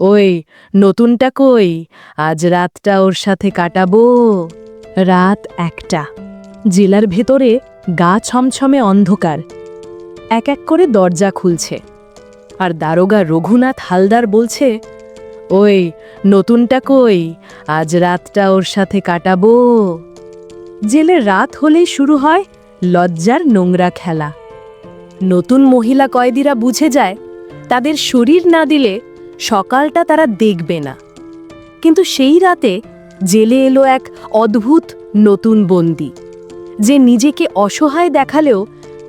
ওই নতুনটা কই? আজ রাতটা ওর সাথে কাটাবো। রাত একটা। জেলার ভেতরে গা ছমছমে অন্ধকার। এক এক করে দরজা খুলছে। আর দারোগা রঘুনাথ হালদার বলছে, ওই নতুনটা কই? আজ রাতটা ওর সাথে কাটাবো। জেলে রাত হলেই শুরু হয় লজ্জার নোংরা খেলা। নতুন মহিলা কয়েদিরা বুঝে যায়, তাদের শরীর না দিলে সকালটা তারা দেখবে না। কিন্তু সেই রাতে জেলে এলো এক অদ্ভুত নতুন বন্দি, যে নিজেকে অসহায় দেখালেও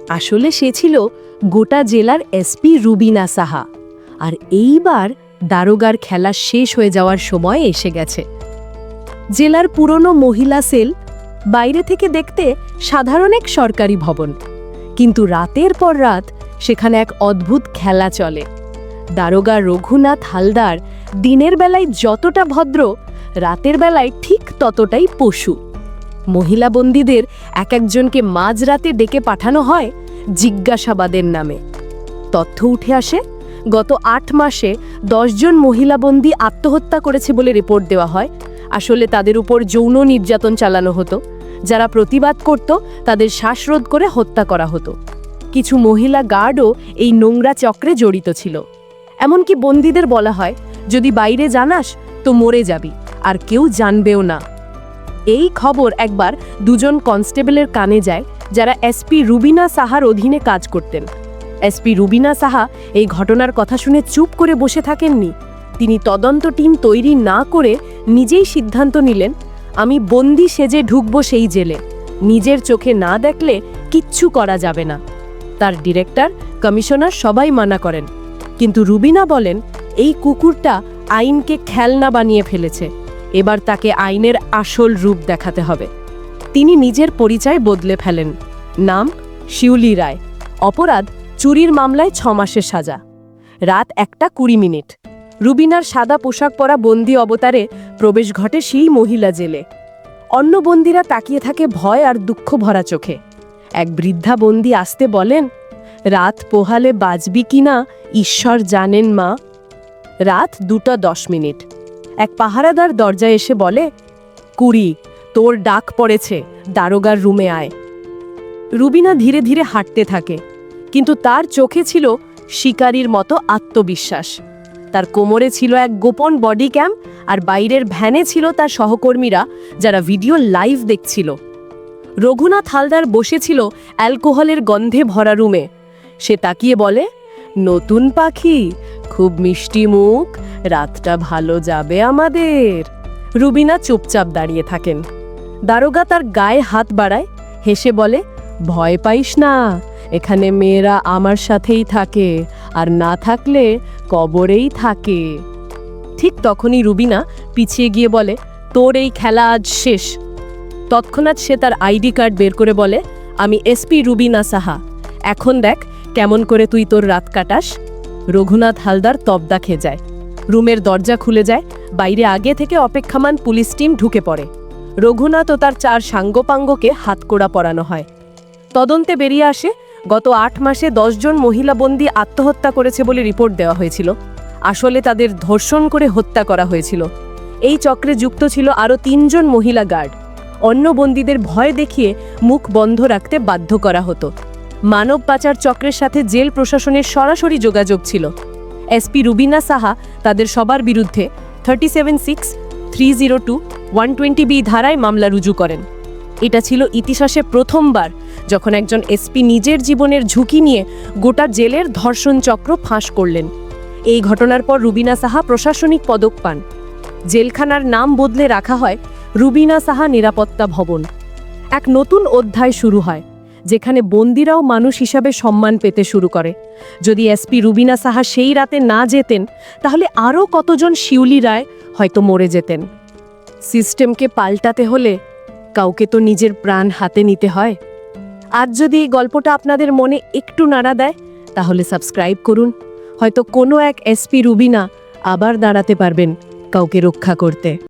আসলে সে ছিল গোটা জেলার এসপি রুবিনা সাহা। আর এইবার দারোগার খেলা শেষ হয়ে যাওয়ার সময় এসে গেছে। জেলার পুরনো মহিলা সেল বাইরে থেকে দেখতে সাধারণ এক সরকারি ভবন, কিন্তু রাতের পর রাত সেখানে এক অদ্ভুত খেলা চলে। দারোগা রঘুনাথ হালদার দিনের বেলায় যতটা ভদ্র, রাতের বেলায় ঠিক ততটাই পশু। মহিলা বন্দীদের এক একজনকে মাঝরাতে ডেকে পাঠানো হয় জিজ্ঞাসাবাদের নামে। তথ্য উঠে আসে, গত আট মাসে দশজন মহিলা বন্দী আত্মহত্যা করেছে বলে রিপোর্ট দেওয়া হয়। আসলে তাদের উপর যৌন নির্যাতন চালানো হতো। যারা প্রতিবাদ করত, তাদের শ্বাসরোধ করে হত্যা করা হতো। কিছু মহিলা গার্ডও এই নোংরা চক্রে জড়িত ছিল। এমনকি বন্দীদের বলা হয়, যদি বাইরে জানাস, তো মরে যাবি, আর কেউ জানবেও না। এই খবর একবার দুজন কনস্টেবলের কানে যায়, যারা এসপি রুবিনা সাহার অধীনে কাজ করতেন। এসপি রুবিনা সাহা এই ঘটনার কথা শুনে চুপ করে বসে থাকেননি। তিনি তদন্ত টিম তৈরি না করে নিজেই সিদ্ধান্ত নিলেন, আমি বন্দি সেজে ঢুকবো সেই জেলে। নিজের চোখে না দেখলে কিচ্ছু করা যাবে না। তার ডিরেক্টর, কমিশনার সবাই মানা করেন। কিন্তু রুবিনা বলেন, এই কুকুরটা আইনকে খেলনা বানিয়ে ফেলেছে। এবার তাকে আইনের আসল রূপ দেখাতে হবে। তিনি নিজের পরিচয় বদলে ফেলেন। নাম শিউলি রায়। অপরাধ, চুরির মামলায় ছ মাসের সাজা। রাত একটা কুড়ি মিনিট। রুবিনার সাদা পোশাক পরা বন্দি অবতারে প্রবেশ ঘটে সেই মহিলা জেলে। অন্য বন্দিরা তাকিয়ে থাকে ভয় আর দুঃখ ভরা চোখে। এক বৃদ্ধা বন্দি আসতে বলেন, রাত পোহালে বাজবি কিনা ঈশ্বর জানেন মা। রাত দুটা দশ মিনিট। এক পাহারাদার দরজায় এসে বলে, কুড়ি, তোর ডাক পড়েছে, দারোগার রুমে আয়। রুবিনা ধীরে ধীরে হাঁটতে থাকে, কিন্তু তার চোখে ছিল শিকারীর মতো আত্মবিশ্বাস। তার কোমরে ছিল এক গোপন বডি ক্যাম, আর বাইরের ভ্যানে ছিল তার সহকর্মীরা, যারা ভিডিও লাইভ দেখছিল। রঘুনাথ হালদার বসেছিল অ্যালকোহলের গন্ধে ভরা রুমে। সে তাকিয়ে বলে নতুন পাখি। খুব মিষ্টি মুখ, রাতটা ভালো যাবে আমাদের। রুবিনা চুপচাপ দাঁড়িয়ে থাকেন। দারোগা তার গায়ে হাত বাড়ায়, হেসে বলে, ভয় পাইস না, এখানে মেয়েরা আমার সাথেই থাকে, আর না থাকলে কবরেই থাকে। ঠিক তখনই রুবিনা পিছিয়ে গিয়ে বলে, তোর এই খেলা আজ শেষ। তৎক্ষণাৎ সে তার আইডি কার্ড বের করে বলে, আমি এসপি রুবিনা সাহা। এখন দেখ কেমন করে তুই তোর রাত কাটাস? রঘুনাথ হালদার তবদা খেয়ে যায়। রুমের দরজা খুলে যায়। বাইরে আগে থেকে অপেক্ষামান পুলিশ টিম ঢুকে পড়ে। রঘুনাথ ও তার চার সাঙ্গপাঙ্গকে হাতকোড়া পরানো হয়। তদন্তে বেরিয়ে আসে গত আট মাসে দশজন মহিলা বন্দী আত্মহত্যা করেছে বলে রিপোর্ট দেওয়া হয়েছিল। আসলে তাদের ধর্ষণ করে হত্যা করা হয়েছিল। এই চক্রে যুক্ত ছিল আরও তিনজন মহিলা গার্ড। অন্য বন্দীদের ভয় দেখিয়ে মুখ বন্ধ রাখতে বাধ্য করা হতো। মানব পাচার চক্রের সাথে জেল প্রশাসনের সরাসরি যোগাযোগ ছিল। এসপি রুবিনা সাহা তাদের সবার বিরুদ্ধে thirty seven six three zero two one twenty B ধারায় মামলা রুজু করেন। এটা ছিল ইতিহাসে প্রথমবার যখন একজন এসপি নিজের জীবনের ঝুঁকি নিয়ে গোটা জেলের ধর্ষণ চক্র ফাঁস করলেন। এই ঘটনার পর রুবিনা সাহা প্রশাসনিক পদক পান। জেলখানার নাম বদলে রাখা হয় রুবিনা সাহা নিরাপত্তা ভবন। এক নতুন অধ্যায় শুরু হয়। যেখানে বন্দিরাও মানুষ হিসাবে সম্মান পেতে শুরু করে। যদি এসপি রুবিনা সাহা সেই রাতে না যেতেন, তাহলে আরও কতজন শিউলি রায় হয়তো মরে যেতেন। সিস্টেমকে পাল্টাতে হলে কাউকে তো নিজের প্রাণ হাতে নিতে হয়। আজ যদি এই গল্পটা আপনাদের মনে একটু নাড়া দেয়, তাহলে সাবস্ক্রাইব করুন। হয়তো কোনো এক এসপি রুবিনা আবার দাঁড়াতে পারবেন কাউকে রক্ষা করতে।